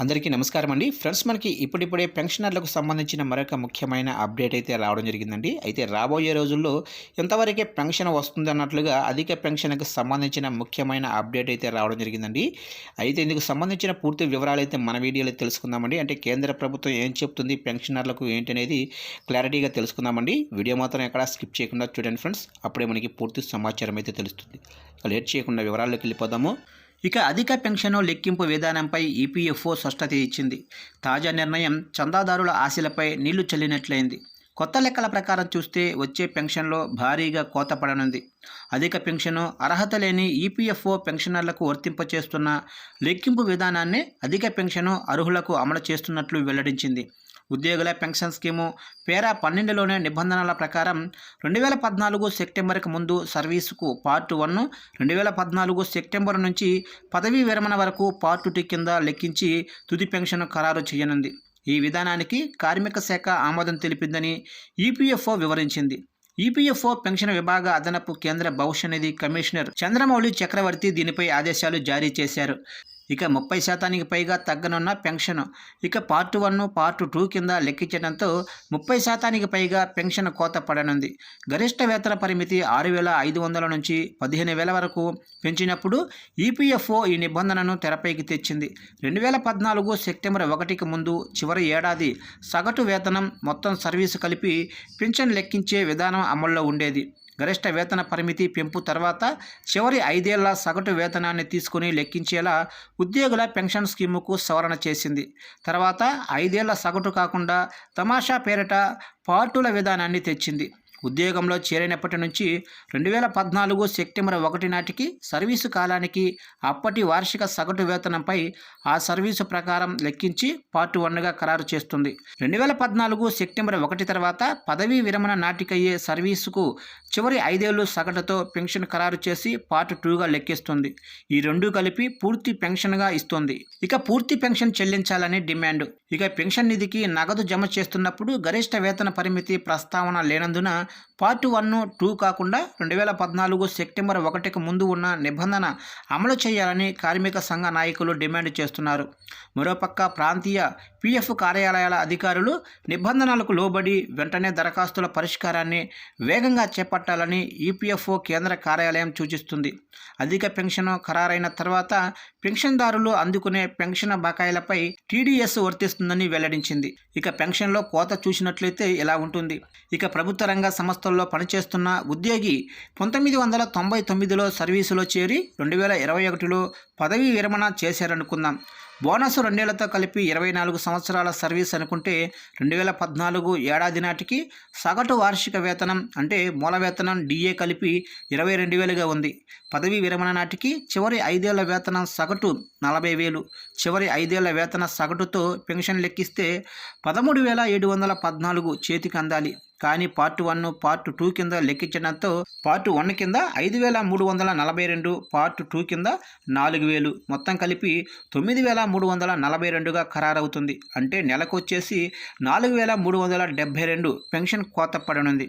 అందరికీ నమస్కారం అండి. ఫ్రెండ్స్ మనకి ఇప్పుడిప్పుడే పెన్షనర్లకు సంబంధించిన మరొక ముఖ్యమైన అప్డేట్ అయితే రావడం జరిగిందండి. అయితే రాబోయే రోజుల్లో ఎంతవరకే పెన్షన్ వస్తుంది అన్నట్లుగా అధిక పెన్షన్కి సంబంధించిన ముఖ్యమైన అప్డేట్ అయితే రావడం జరిగిందండి. అయితే ఇందుకు సంబంధించిన పూర్తి వివరాలు అయితే మన వీడియోలో తెలుసుకుందామండి. అంటే కేంద్ర ప్రభుత్వం ఏం చెప్తుంది పెన్షనర్లకు ఏంటి అనేది క్లారిటీగా తెలుసుకుందామండి. వీడియో మాత్రం ఎక్కడా స్కిప్ చేయకుండా చూడండి ఫ్రెండ్స్. అప్పుడే మనకి పూర్తి సమాచారం అయితే తెలుస్తుంది. లేట్ చేయకుండా వివరాల్లోకి వెళ్ళిపోదాము. ఇక అధిక పెన్షన్ లెక్కింపు విధానంపై ఈపీఎఫ్ఓ స్పష్టత ఇచ్చింది. తాజా నిర్ణయం చందాదారుల ఆశలపై నీళ్ళు చల్లినట్లయింది. కొత్త లెక్కల ప్రకారం చూస్తే వచ్చే పెన్షన్లో భారీగా కోత పడనుంది. అధిక పెన్షను అర్హత లేని ఈపీఎఫ్ఓ పెన్షనర్లకు వర్తింపచేస్తున్న లెక్కింపు విధానాన్ని అధిక పెన్షను అర్హులకు అమలు చేస్తున్నట్లు వెల్లడించింది. ఉద్యోగుల పెన్షన్ స్కీము పేరా పన్నెండులోనే నిబంధనల ప్రకారం రెండు వేల పద్నాలుగు సెప్టెంబర్కి ముందు సర్వీసుకు పార్ట్ వన్ రెండు వేల పద్నాలుగు సెప్టెంబర్ నుంచి పదవీ విరమణ వరకు పార్ట్ టూ కింద లెక్కించి తుది పెన్షన్ ఖరారు చేయనుంది. ఈ విధానానికి కార్మిక శాఖ ఆమోదం తెలిపిందని ఈపీఎఫ్ఓ వివరించింది. ఈపీఎఫ్ఓ పెన్షన్ విభాగ అదనపు కేంద్ర భవిష్య నిధి కమిషనర్ చంద్రమౌళి చక్రవర్తి దీనిపై ఆదేశాలు జారీ చేశారు. ఇక ముప్పై శాతానికి పైగా తగ్గనున్న పెన్షన్. ఇక పార్ట్ వన్ పార్ట్ టూ కింద లెక్కించడంతో ముప్పై శాతానికి పైగా పెన్షన్ కోత పడనుంది. గరిష్ట వేతన పరిమితి ఆరు వేల ఐదు వందల నుంచి పదిహేను వేల వరకు పెంచినప్పుడు ఈపీఎఫ్ఓ ఈ నిబంధనను తెరపైకి తెచ్చింది. రెండు వేల పద్నాలుగు సెప్టెంబర్ ఒకటికి ముందు చివరి ఏడాది సగటు వేతనం మొత్తం సర్వీసు కలిపి పెన్షన్ లెక్కించే విధానం అమల్లో ఉండేది. గరిష్ట వేతన పరిమితి పెంపు తర్వాత చివరి ఐదేళ్ళ సగటు వేతనాన్ని తీసుకుని లెక్కించేలా ఉద్యోగుల పెన్షన్ స్కీముకు సవరణ చేసింది. తర్వాత ఐదేళ్ళ సగటు కాకుండా తమాషా పేరిట పార్టుల విధానాన్ని తెచ్చింది. ఉద్యోగంలో చేరినప్పటి నుంచి రెండు వేల పద్నాలుగు సెప్టెంబర్ ఒకటి నాటికి సర్వీసు కాలానికి అప్పటి వార్షిక సగటు వేతనంపై ఆ సర్వీసు ప్రకారం లెక్కించి పార్ట్ వన్గా ఖరారు చేస్తుంది. రెండు వేల పద్నాలుగు సెప్టెంబర్ ఒకటి తర్వాత పదవీ విరమణ నాటికయ్యే సర్వీసుకు చివరి ఐదేళ్ళు సగటుతో పెన్షన్ ఖరారు చేసి పార్ట్ టూగా లెక్కిస్తుంది. ఈ రెండు కలిపి పూర్తి పెన్షన్గా ఇస్తుంది. ఇక పూర్తి పెన్షన్ చెల్లించాలని డిమాండ్. ఇక పెన్షన్ నిధికి నగదు జమ చేస్తున్నప్పుడు గరిష్ట వేతన పరిమితి ప్రస్తావన లేనందున పార్ట్ వన్ టూ కాకుండా రెండు వేల పద్నాలుగు సెప్టెంబర్ ఒకటికి ముందు ఉన్న నిబంధన అమలు చేయాలని కార్మిక సంఘ నాయకులు డిమాండ్ చేస్తున్నారు. మరోపక్క ప్రాంతీయ పీఎఫ్ కార్యాలయాల అధికారులు నిబంధనలకు లోబడి వెంటనే దరఖాస్తుల పరిష్కారాన్ని వేగంగా చేపట్టాలని ఈపీఎఫ్ఓ కేంద్ర కార్యాలయం సూచిస్తుంది. అధిక పెన్షన్ ఖరారైన తర్వాత పెన్షన్దారులు అందుకునే పెన్షన్ బకాయిలపై టీడీఎస్ వర్తిస్తుందని వెల్లడించింది. ఇక పెన్షన్లో కోత చూసినట్లయితే ఇలా ఉంటుంది. ఇక ప్రభుత్వ రంగ సంస్థల్లో పనిచేస్తున్న ఉద్యోగి పంతొమ్మిది వందల తొంభై తొమ్మిదిలో సర్వీసులో చేరి రెండు వేల ఇరవై ఒకటిలో పదవీ విరమణ చేశారనుకుందాం. బోనస్ రెండేళ్ళతో కలిపి ఇరవై నాలుగు సంవత్సరాల సర్వీస్ అనుకుంటే రెండు వేల పద్నాలుగు ఏడాది నాటికి సగటు వార్షిక వేతనం అంటే మూల వేతనం డిఏ కలిపి ఇరవై రెండు వేలుగా ఉంది. పదవీ విరమణ నాటికి చివరి ఐదేళ్ళ వేతనం సగటు నలభై వేలు. చివరి ఐదేళ్ళ వేతన సగటుతో పెన్షన్ లెక్కిస్తే పదమూడు వేల ఏడు వందల పద్నాలుగు చేతికి అందాలి. కానీ పార్ట్ వన్ పార్ట్ టూ కింద లెక్కించడంతో పార్ట్ వన్ కింద ఐదు వేల మూడు వందల నలభై రెండు పార్ట్ టూ కింద నాలుగు వేలు. మొత్తం కలిపి తొమ్మిది వేల మూడు వందల నలభై రెండుగా ఖరారవుతుంది. అంటే నెలకు వచ్చేసి నాలుగు వేల మూడు వందల డెబ్బై రెండు పెన్షన్ కోత పడనుంది